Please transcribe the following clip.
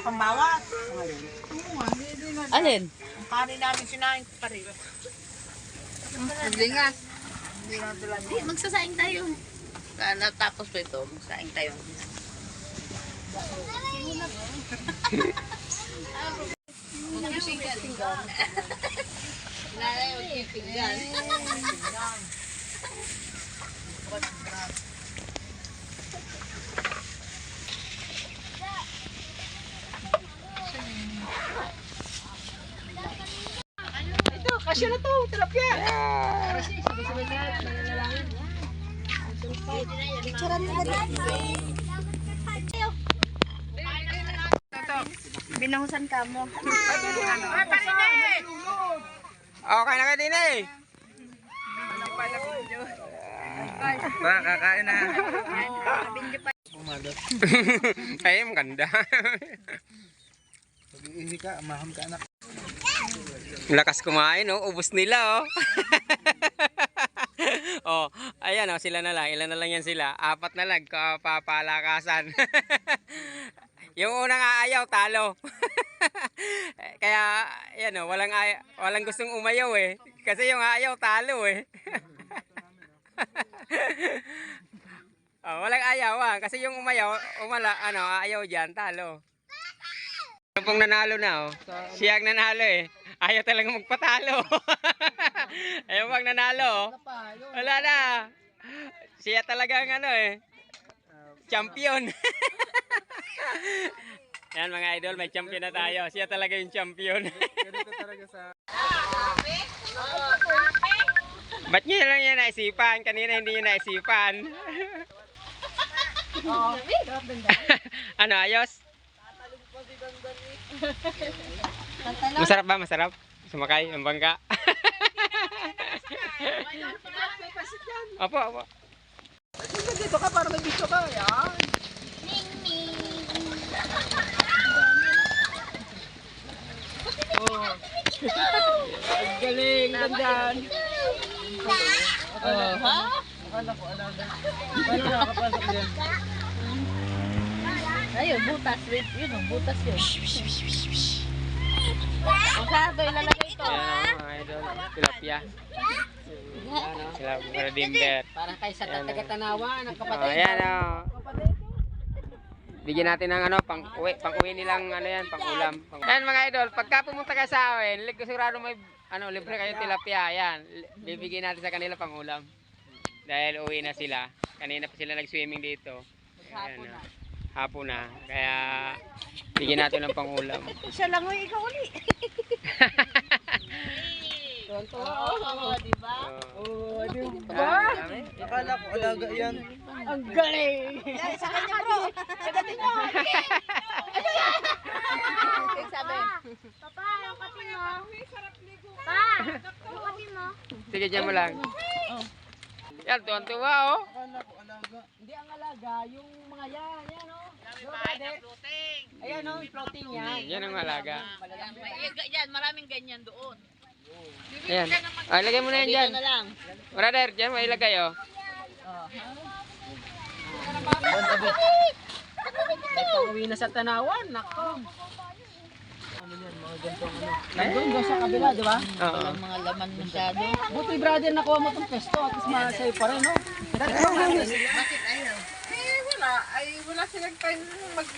pang bawat. Alin? Ang kanin namin sinain ko pa rin. Hindi nga. Hindi, magsasaing tayo. Natapos pa ito, magsaing tayo. Nanay, magpipinggan. Ito, kasya na to, tilapia. Binahusan ka mo. Okay na ka din eh. Ba, kakain na. Ay, maganda. Pag-iihi ka, maham ka anak. Lakas kumain, oh. Ubus nila, oh. oh, ayan, oh. Sila na lang. Ilan na lang yan sila? Apat na lang. Kapapalakasan. Yung unang aayaw, talo. Kaya, yan, oh. Walang, ay walang gustong umayaw, eh. Kasi yung aayaw, talo, eh. oh, walang ayaw, ah. Kasi yung umayaw, umala, ano, aayaw dyan, talo. Pong nanalo na, oh. Siya ang nanalo, eh. Ayaw talaga magpatalo. Ayaw pag nanalo. oh. Wala na. Siya talaga ang ano, eh. Champion. Yan mga idol, may champion na tayo. Siya talaga yung champion. Ganito talaga sa... Ba't niya lang yan naisipan? Kanina hindi niya naisipan. ano, ayos? Masarap ba? Masarap? Sumakay ang bangka. opo, opo. Dito ka para may biso ka. Yan. Oh. Ang galing, gandyan. Oh, ha? Akala ko alaga. Paano nakakapasok yan? Ayun, butas. Wait, yun oh, butas yun. O sa ito, ilalagay ito. Ayan o, mga idol. Tilapia. Sila, para dimber. Para kay sa Ayan, taga-tanawan, ang Oh, kapatid. ayan o. Bigyan natin ng ano, pang uwi, pang uwi nilang ano yan, pang ulam. Pang... Ayan mga idol, pagka pumunta ka sa amin, sigurado may ano, libre kayo tilapia. Ayan, bibigyan natin sa kanila pang ulam. Dahil uwi na sila. Kanina pa sila nag-swimming dito. Ayan, oh. Hapon na. Kaya bigyan natin ng pang ulam. Siya lang, uy, ikaw uli. Oo, di ba? Oh, di ba? Akala ko alaga yan. Ang galing. Sa kanya, bro. Kagatin mo. Ano yan? Sabi. Papa, lokatin mo. Pa, lokatin mo. Sige, dyan mo lang. Yan, tuwan-tuwa oh. Hindi ang alaga, yung mga yan, yan o. Ayan o, floating yan. Yan ang alaga. Yan, maraming ganyan doon. Ayan. Ay, lagay mo na yan dyan. Na. Brother, dyan may ilagay oh. May pauwi na sa tanawan, nako. Ano yan, mga gantong ano. Nandun doon sa kabila, di ba? Oo. Walang mga laman masyado. Buti brother, nakuha mo itong pesto at least masay pa rin, no? Bakit ayaw? Eh, wala. Ay, wala silang time mag